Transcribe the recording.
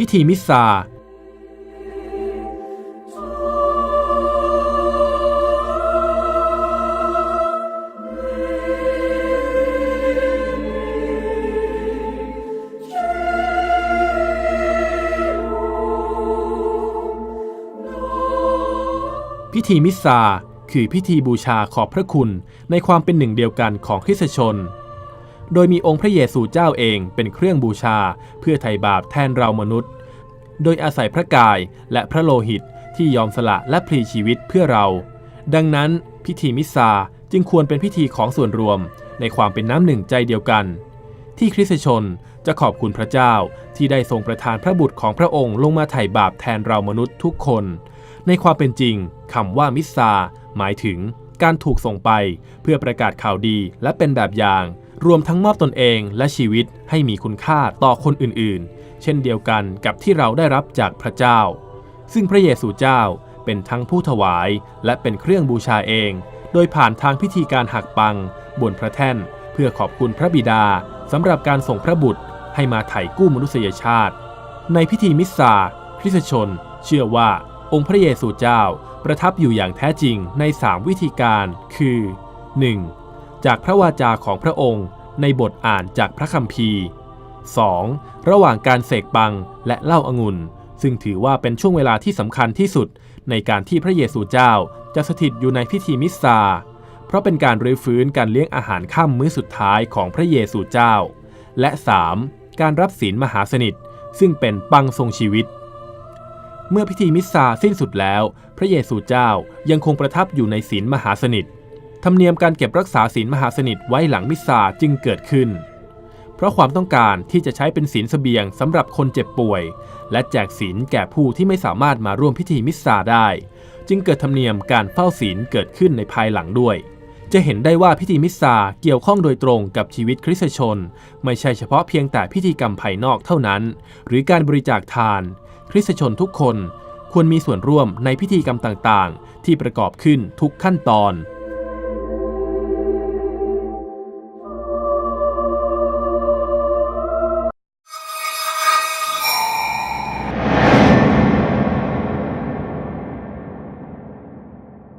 พิธีมิสซา พิธีมิสซาคือพิธีบูชาขอบพระคุณในความเป็นหนึ่งเดียวกันของคริสตชน โดยมีองค์พระเยซูเจ้าเองเป็นเครื่องบูชา เพื่อไถ่บาปแทนเรามนุษย์ โดยอาศัยพระกายและพระโลหิตที่ยอมสละและพลีชีวิตเพื่อเรา ดังนั้นพิธีมิสซาจึงควรเป็นพิธีของส่วนรวม ในความเป็นน้ำหนึ่งใจเดียวกัน ที่คริสตชนจะขอบคุณพระเจ้าที่ได้ทรงประทานพระบุตรของพระองค์ลงมาไถ่บาปแทนเรามนุษย์ทุกคน ในความเป็นจริงคำว่ามิสซาหมายถึงการถูกส่งไปเพื่อประกาศข่าวดีและเป็นแบบอย่าง รวมทั้งมอบตนเองและชีวิตให้มีคุณค่าต่อคนอื่นๆ เช่นเดียวกันกับที่เราได้รับจากพระเจ้า ซึ่งพระเยซูเจ้าเป็นทั้งผู้ถวายและเป็นเครื่องบูชาเอง โดยผ่านทางพิธีการหักปัง บนพระแท่น เพื่อขอบคุณพระบิดาสำหรับการส่งพระบุตรให้มาไถ่กู้มนุษยชาติ ในพิธีมิสซาคริสชน เชื่อว่าองค์พระเยซูเจ้าประทับอยู่อย่างแท้จริงใน 3 วิธีการ คือ 1. จากพระวาจาของพระองค์ ในบทอ่านจากพระคัมภีร์ 2. ระหว่างการเสกปังและเล่าองุ่น ซึ่งถือว่าเป็นช่วงเวลาที่สำคัญที่สุด ในการที่พระเยซูเจ้าจะสถิตอยู่ในพิธีมิสซา เพราะเป็นการรื้อฟื้นการเลี้ยงอาหารค่ำมื้อสุดท้ายของพระเยซูเจ้า และ 3. การรับศีลมหาสนิท ซึ่งเป็นปังทรงชีวิต เมื่อพิธีมิสซาสิ้นสุดแล้ว พระเยซูเจ้ายังคงประทับอยู่ในศีลมหาสนิท ธรรมเนียมการเก็บรักษาศีลมหาสนิทไว้หลังมิสซาจึงเกิดขึ้น เพราะความต้องการที่จะใช้เป็นศีลเสบียงสำหรับคนเจ็บป่วย และแจกศีลแก่ผู้ที่ไม่สามารถมาร่วมพิธีมิสซาได้ จึงเกิดธรรมเนียมการเฝ้าศีลเกิดขึ้นในภายหลังด้วย จะเห็นได้ว่าพิธีมิสซาเกี่ยวข้องโดยตรงกับชีวิตคริสตชน ไม่ใช่เฉพาะเพียงแต่พิธีกรรมภายนอกเท่านั้น หรือการบริจาคทาน คริสตชนทุกคน ควรมีส่วนร่วมในพิธีกรรมต่างๆ ที่ประกอบขึ้นทุกขั้นตอน